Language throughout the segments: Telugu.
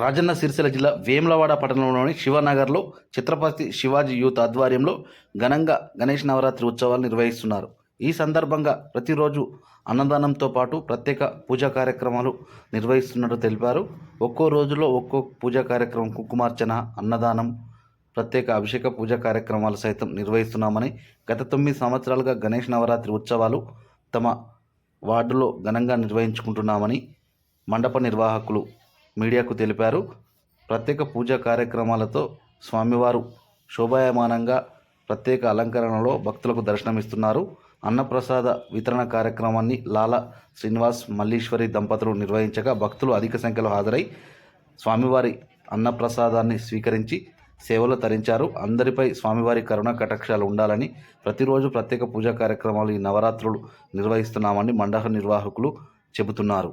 రాజన్న సిరిసిల్ల జిల్లా వేములవాడ పట్టణంలోని శివనగర్లో ఛత్రపతి శివాజీ యూత్ ఆధ్వర్యంలో ఘనంగా గణేష్ నవరాత్రి ఉత్సవాలు నిర్వహిస్తున్నారు. ఈ సందర్భంగా ప్రతిరోజు అన్నదానంతో పాటు ప్రత్యేక పూజా కార్యక్రమాలు నిర్వహిస్తున్నట్టు తెలిపారు. ఒక్కో రోజులో ఒక్కో పూజా కార్యక్రమం కుంకుమార్చన అన్నదానం ప్రత్యేక అభిషేక పూజా కార్యక్రమాలు సైతం నిర్వహిస్తున్నామని గత తొమ్మిది సంవత్సరాలుగా గణేష్ నవరాత్రి ఉత్సవాలు తమ వార్డులో ఘనంగా నిర్వహించుకుంటున్నామని మండప నిర్వాహకులు మీడియాకు తెలిపారు. ప్రత్యేక పూజా కార్యక్రమాలతో స్వామివారు శోభాయమానంగా ప్రత్యేక అలంకరణలో భక్తులకు దర్శనమిస్తున్నారు. అన్నప్రసాద వితరణ కార్యక్రమాన్ని లాలా శ్రీనివాస్ మల్లీశ్వరి దంపతులు నిర్వహించగా భక్తులు అధిక సంఖ్యలో హాజరై స్వామివారి అన్నప్రసాదాన్ని స్వీకరించి సేవలు తరించారు. అందరిపై స్వామివారి కరుణ కటాక్షాలు ఉండాలని ప్రతిరోజు ప్రత్యేక పూజా కార్యక్రమాలు ఈ నవరాత్రులు నిర్వహిస్తున్నామని మండప నిర్వాహకులు చెబుతున్నారు.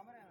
咱们呢？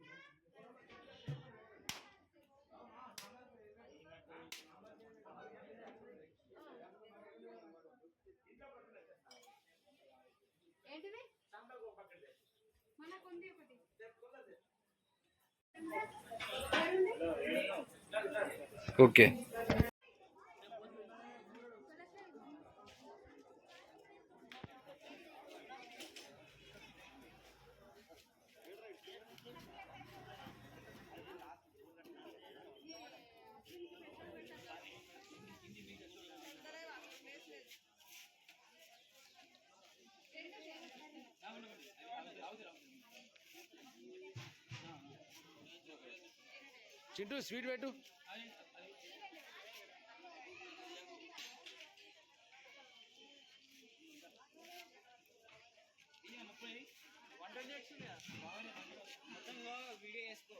okay. చింటూ స్వీట్ పెట్టు. వీడియో వేసుకో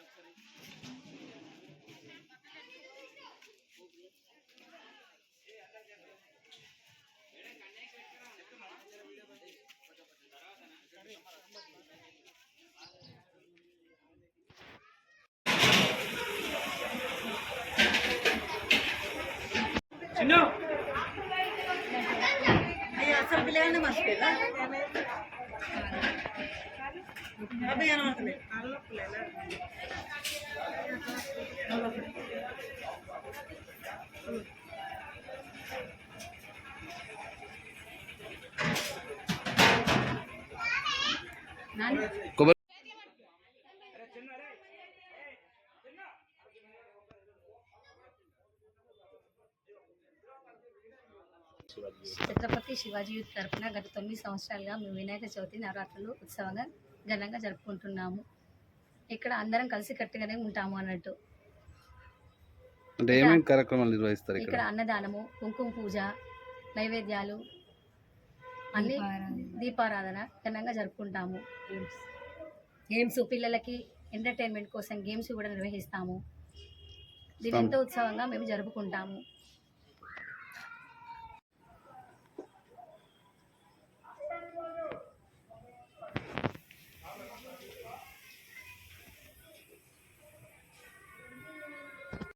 ఒకసారి আসবে না? কবে ఛత్రపతి శివాజీ యూత్ తరఫున గత తొమ్మిది సంవత్సరాలుగా మేము వినాయక చవితి నవరాత్రులు ఉత్సవంగా ఘనంగా జరుపుకుంటున్నాము. ఇక్కడ అందరం కలిసి కట్టుగానే ఉంటాము అన్నట్టు. అంటే ఏమేమి కార్యక్రమాలు నిర్వహిస్తారు ఇక్కడ? ఇక్కడ అన్నదానము కుంకుమ పూజ నైవేద్యాలు అన్ని దీపారాధన. ఘనంగా జరుపుకుంటాము. గేమ్స్. పిల్లలకి ఎంటర్టైన్మెంట్ కోసం గేమ్స్ కూడా నిర్వహిస్తాము. దీని ఎంతో ఉత్సవంగా మేము జరుపుకుంటాము.